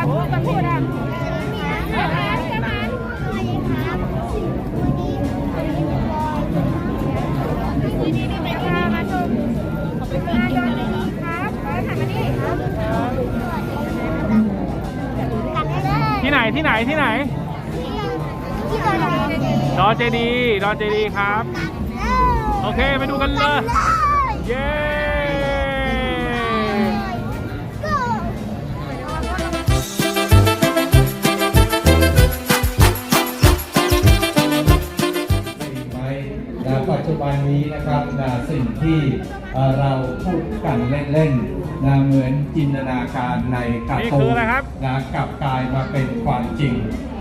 ก่อนพูดก่อนพูดอะที่ไหนที่ไหนที่ไหนดอนเจดีดอนเจดีครับ โอเคไปดูกันเลย เย้ นนี้นะครับนะสิ่งที่เอ่อเราพูดกันเล่นๆนะเหมือนจินตนาการในการ์นี่ตูคือนอะไรครับนะกลับกลายมาเป็นความจริง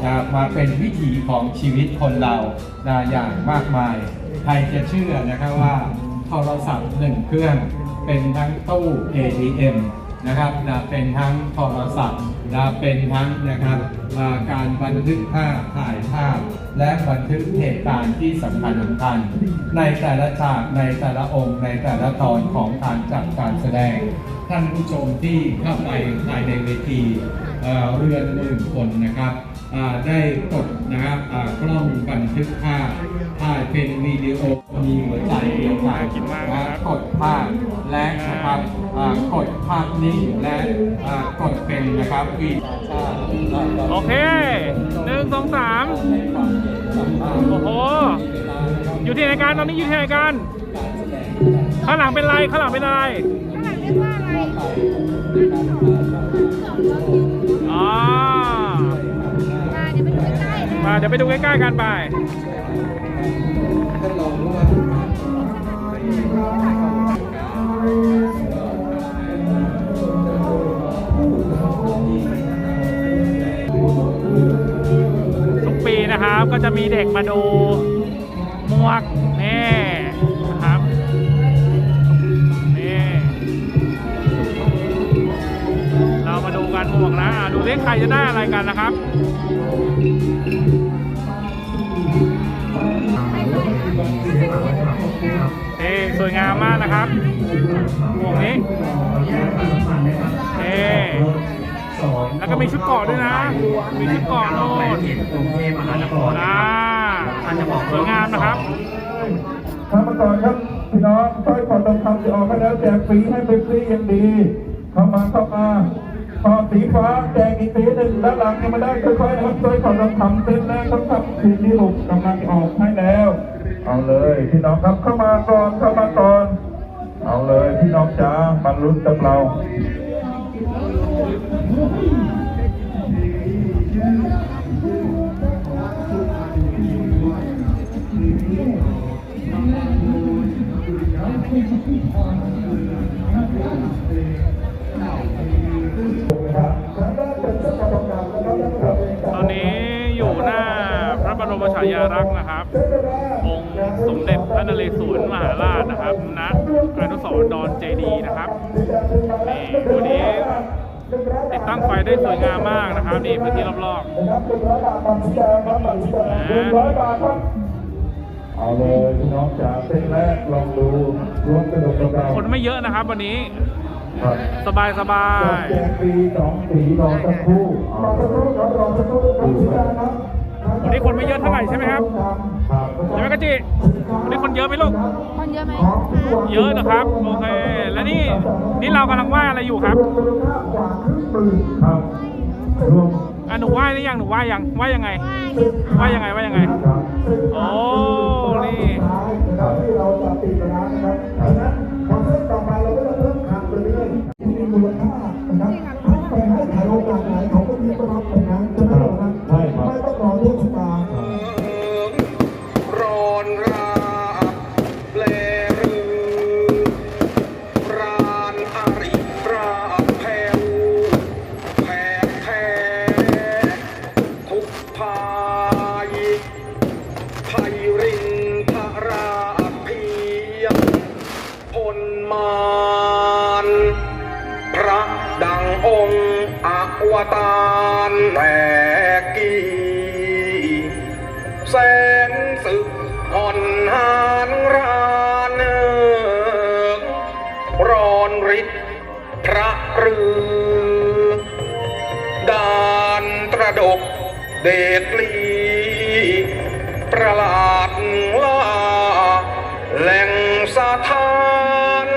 นะมาเป็นวิถีของชีวิตคนเรานะอย่างมากมาย ใครจะเชื่อนะครับว่าโทรศัพท์หนึ่งเครื่องเป็นทั้งตู้ ATM นะครับนะเป็นทั้งโทรศัพท์นะเป็นทั้งนะครับการบันทึกภาพถ่ายภาพ และบันทึกเหตุการณ์ที่สำคัญสำคัญ ในแต่ละฉากในแต่ละองค์ ในแต่ละตอนของการจัดการแสดง ท่านผู้ชมที่เข้าไปภายในเวทีเรือนหมื่นคนนะครับได้กดนะครับกล้องบันทึกภาพ ถ่ายเป็นวิดีโอมีหัวใจเดียวกันกนมากนะครับกดภาพและนะครับอ่ากดภาพนิ่งและอ่ากดเป็นนะครับวีโอเคหนึ่งสองสามโอ้โหอยู่ที่ไหนกันตอนนี้อยู่ที่ไหนกันข้างหลังเป็นไรข้างหลังเป็นอะไรข้างหลังเรียกว่าอะไรอ๋อมาเดี๋ยวไปดูใกล้ๆนะมาเดี๋ยวไป ดูใกล้ๆกันไปทุกปีนะครับก็จะมีเด็กมาดูหมวกนี่นะครับนี่เรามาดูกันหมวกนะดูดิใครจะได้อะไรกันนะครับ สวยงามมากนะครับหมวกนี้นี่แล้วก็มีชุดเกราะด้วยนะ มีชุดเกราะโน่นกรุงเทพมหานครอ่าสวยงามนะครับครับมาก่อนครับพี่น้องสร้อยคอทองคำจะออกให้แล้วแจกฟรีให้เป็นฟรีอย่างดี เข้ามาเข้ามาพอสีฟ้าแจกอีกสีหนึ่งด้านหลังยังไม่ได้ค่อยๆนะครับสร้อยคอทองคำเส้นแรกทองคำสีที่หกกำลังออกให้แล้ว เอาเลยพี่น้องครับเข้ามาก่อนเข้ามาก่อน เอาเลยพี่น้องจ๋ามาลุ้นกับเราตอนนี้อยู่หน้าพระบรมฉายาลักษณ์นะครับอง สมเด็จพระนเรศวรมหาราชนะครับณอนุสรณ์ดอนเจดีย์นะครับนี่วันนี้ติดตั้งไฟได้สวยงามมากนะครับนี่พื้นที่รอบเอาเลยพี่น้องจ๋าเส้นแรกลองดูรวมกระดกกระเดาๆคนไม่เยอะนะครับวันนี้ครับสบายสบายแจกฟรีสองสีรอสักครู่รอสักครู่ครับรอสักครู่ครับสีแดงครับวันนี้คนไม่เยอะเท่าไหร่ใช่ไหมครับครับ ใช่ไหมกะจิวันนี้คนเยอะไหมลูก คนเยอะไหมเยอะนะครับ โอเค แล้วนี่นี่เรากำลังว่าอะไรอยู่ครับรวมมูลค่ากว่าครึ่งหมื่นครับรวมอะหนูว่าหรือยังหนูว่ายังว่ายังไง ว่ายังไงว่ายังไงครับโอ้ นี่ท้ายนะครับที่เราจะปิดร้าน ระดกเดชลีประหลาดล่าแหล่งสถาน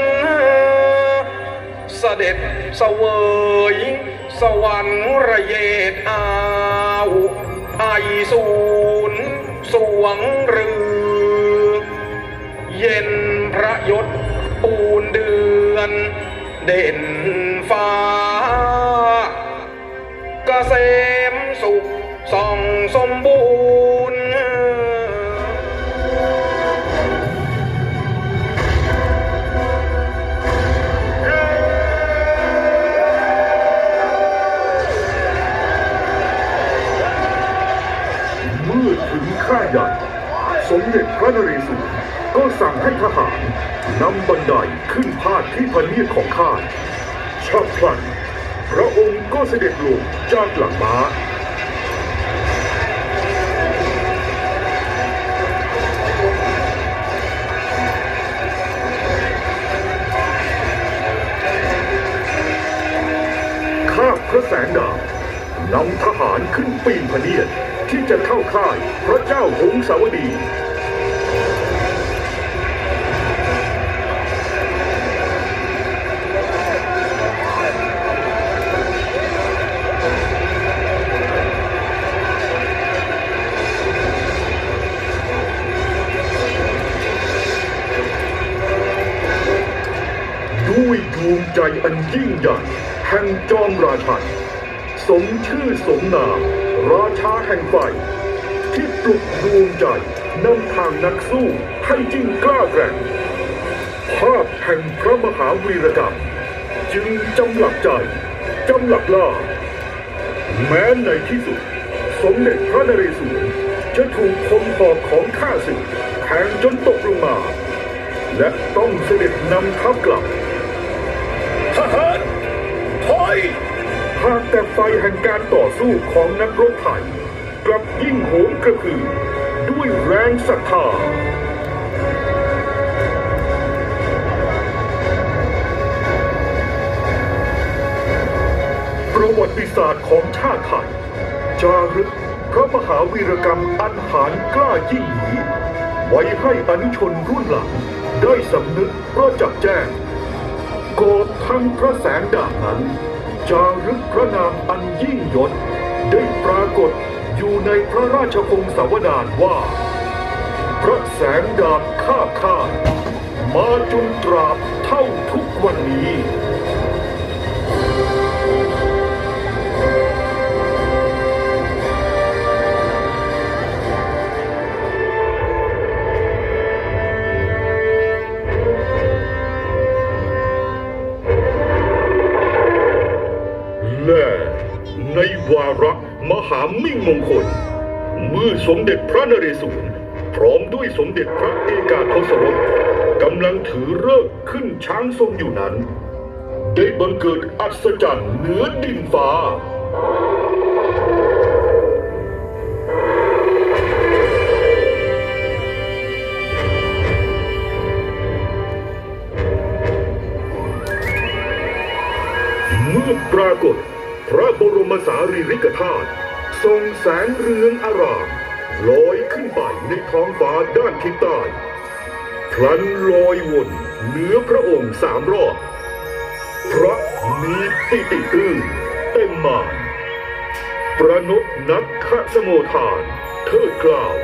เสด็จเสวยสวรรค์ระเยดอาวไอสูนสวงเรือ เย็นพระยศปูนเดือนเด่นฟ้าเกษมสุ ด็จพระนเรศวรก็สั่งให้ทหารนำบันไดขึ้นพาดที่พเนียดของค่าชับพลัน พระองค์ก็เสด็จลงจากหลังม้าข้าพระแสงดาบนำทหารขึ้นปีนพเนียดที่จะเข้าค่ายพระเจ้าหงสาวดี ใจอันยิ่งใหญ่แห่งจอมราชันสมชื่อสมนาม ราชาแห่งไฟที่ปลุกดวงใจนำทางนักสู้ให้ยิ่งกล้าแกร่งภาพแห่งพระมหาวีรกรรม จึงจำหลักใจ จำหลักล่า แม้ในที่สุด สมเด็จพระนเรศวรจะถูกคมหอกของข้าศึกแทงจนตกลงมา และต้องเสด็จนำทัพกลับ ยหากแต่ไฟแห่งการต่อสู้ของนักรบไทย กลับยิ่งโหมกระพือด้วยแรงศรัทธาประวัติศาสตร์ของชาติไทย จารึกพระมหาวีรกรรมอันหารกล้ายิ่งนี้ ไว้ให้อนุชนรุ่นหลัง ได้สำนึกเพราะจับแจ้งกอดทั้งพระแสงดาบนั้น จารึกพระนามอันยิ่งยศได้ปรากฏอยู่ในพระราชพงศาวดารว่า พระแสงดาบข้าข้ามาจนตราบเท่าทุกวันนี้ามิ่งมงคล เมื่อสมเด็จพระนเรศวรพร้อมด้วยสมเด็จพระเอกาทศรสกำลังถือเลิกขึ้นช้างทรงอยู่นั้น ได้บังเกิดอัศจรรย์เหนือดินฟ้าเมื่อปรากฏ ระบรมสารีริกธาตุทรงแสงเรืองอารามลอยขึ้นไปในท้องฟ้าด้านทิศใต้พลันลอยวนเหนือพระองค์สามรอบพระมีปิติตื้นเต็มมานประนบนักขสโมทานเทิดกล่าว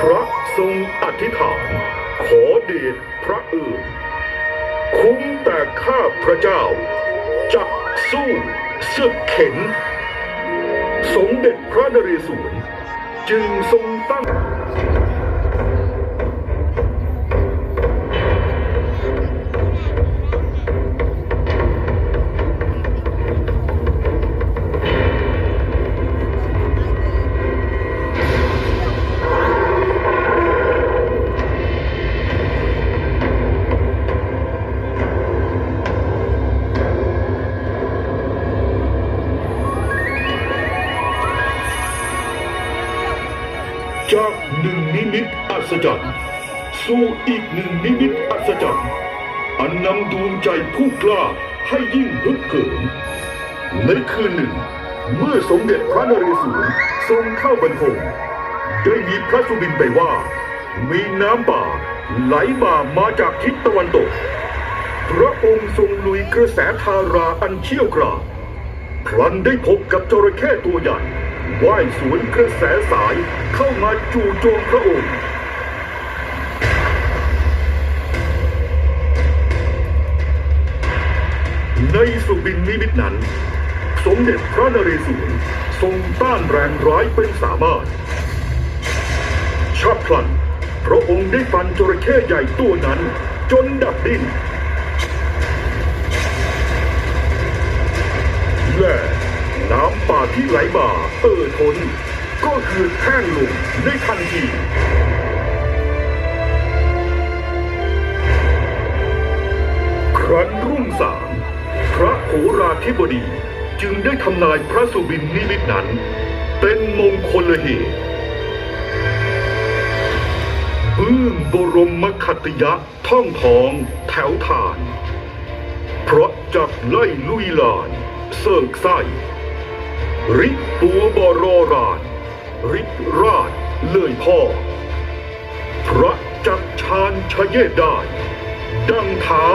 พระทรงอธิษฐาน ขอเดชพระเอิญคุ้มแต่ข้าพระเจ้าจะสู้ ศึกเข็น สมเด็จพระนเรศวรจึงทรงตั้ง จากหนึ่งนิมิตอัศจรรย์สู่อีกหนึ่งนิมิตอัศจรรย์อันนำดวงใจผู้กล้าให้ยิ่งฮึกเหิมในคืนหนึ่ง เมื่อสมเด็จพระนเรศวรทรงเข้าบรรทมได้มีพระสุบินไปว่า มีน้ำป่าไหลบ่ามาจากทิศตะวันตก พระองค์ทรงลุยกระแสทาราอันเชี่ยวกราพลันได้พบกับจระเข้ตัวใหญ่ ว่ายสวนกระแสสายเข้ามาจู่โจมพระองค์ในสุบินนิมิตนั้น สมเด็จพระนเรศวรทรงต้านแรงร้ายเป็นสามารถชับพลัน พระองค์ได้ฟันจระเข้ใหญ่ตัวนั้น จนดับดิ้น และน้ำป่า ที่ไหลมาเอ่อทนก็คือแห้งลงในทันทีครั้นรุ่งสางพระโหราธิบดีจึงได้ทำนายพระสุบินนิมิตนั้น เป็นมงคลเหตุเบื้องบรมคัตยะท่องทองแถวทาน เพราะจักไล่ลุยลานเสิร์กไส้ ริกตัวบรอรานริกราชเลยพ่อ พระจักชาญชเยดได้ ดังเท้า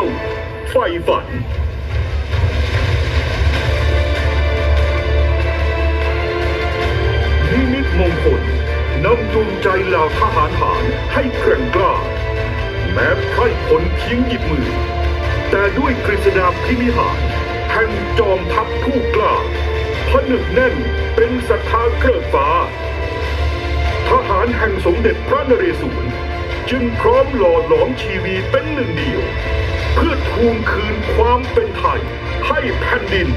ไฟฝันนิมิตมงคลนำจูงใจเหล่าทหารหารให้แกร่งกล้า แม้ไพร่พลเพียงหยิบมือ แต่ด้วยกฤษดาพิมิหารแห่งจอมทัพผู้กล้า ผนึกแน่นเป็นศรัทธาเครือฟ้า ทหารแห่งสมเด็จพระนเรศวรจึงพร้อมหล่อหลอมชีวีเป็นหนึ่งเดียว เพื่อทวงคืนความเป็นไทยให้แผ่นดิน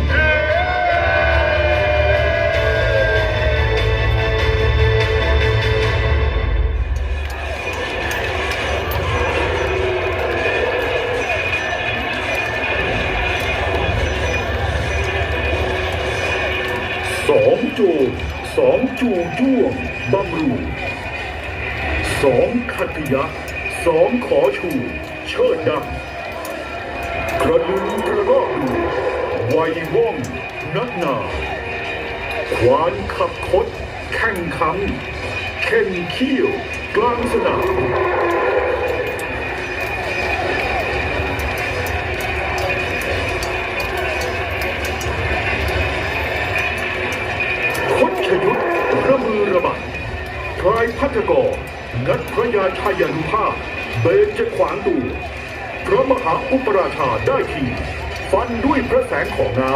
จรสองจูจ้วงบำรุงสองขัตติยะสองขอชู เชิดดังกระลุนกระรอกดูไวยว่องนักหนาควานขับคดแข่งขันเข็นเขี้ยวกลางสนาม นัทกรงัดพระยาชายานุภาพเบนจะขวางตัวพระมหาอุปราชาได้ทีฟันด้วยพระแสงของเงา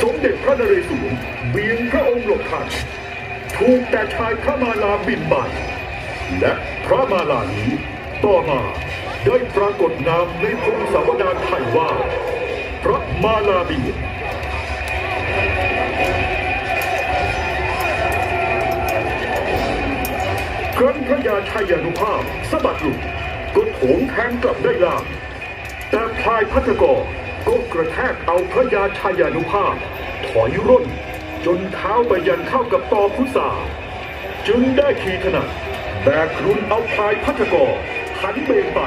สมเด็จพระนเรศวรเบียงพระองค์หลบทันถูกแต่ชายพระมาลาบินไปและพระมาลานี้ต่อมาได้ปรากฏนามในพงศาวดารไทยว่า พระมาลาบิ ครั้นพระยาชัยานุภาพสะบัดหลุดก็โถงแทงกลับได้ล่างแต่พลายพัทกรก็กระแทกเอาพระยาชัยานุภาพ ถอยร่น จนเท้าไปยันเข้ากับตอพุษาจึงได้ทีถนัดแบกรุนเอาพลายพัทกรหันเบนไป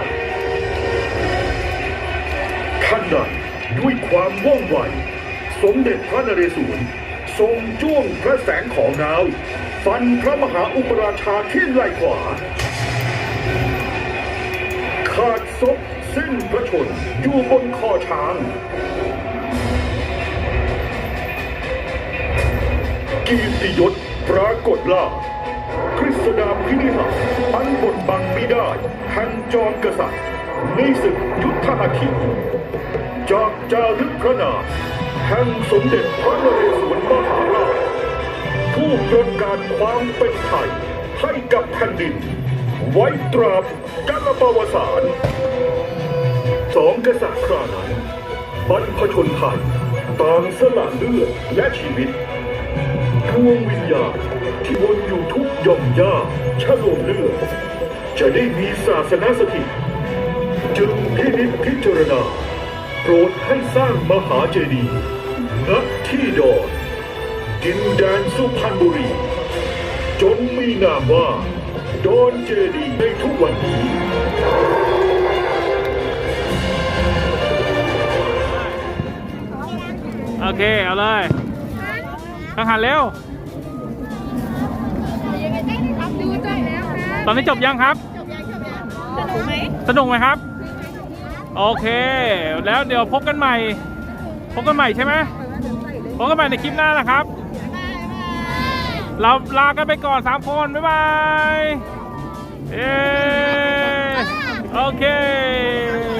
ขันนั้นด้วยความว่องไว สมเด็จพระนเรศวรทรงจ้วงพระแสงของนาว ฟันพระมหาอุปราชาที่ไหล่ขวา ขาดศพสิ้นพระชนอยู่บนคอช้าง กีติยศปรากฏล่าคริสดาพินิหารอันบทบังไม่ได้แห่งจอมกษัตริย์ในศึกยุทธหัตถีจากจารึกพระนามแห่งสมเด็จพระนเรศวรมหาร ผู้ประกาศความเป็นไทยให้กับแผ่นดิน ไว้ตราบกัลปวสานสองกษัตริย์ครานั้นบรรพชนไทยต่างสละเลือดและชีวิตดวงวิญญาณที่วนอยู่ทุกหย่อมย่าชะโลมเลือดจะได้มีศาสนาสถิตจึงพินิจพิจารณาโปรดให้สร้างมหาเจดีย์ณที่ดอน ดินแดนสุพรรณบุรี จนมีนามว่า ดอนเจดีย์ในทุกวันนี้อโอเค เอาเลยทหารเร็ว ดูจบแล้วครับตอนนี้จบยังครับ จบยังจบยังสนุกไหมสนุกไหมครับ โอเค แล้วเดี๋ยวพบกันใหม่ พบกันใหม่ใช่ไหมพบกันใหม่ในคลิปหน้านะครับ เราลากันไปก่อนสามคน บ๊ายบาย เย้ โอเคบ๊ายบาย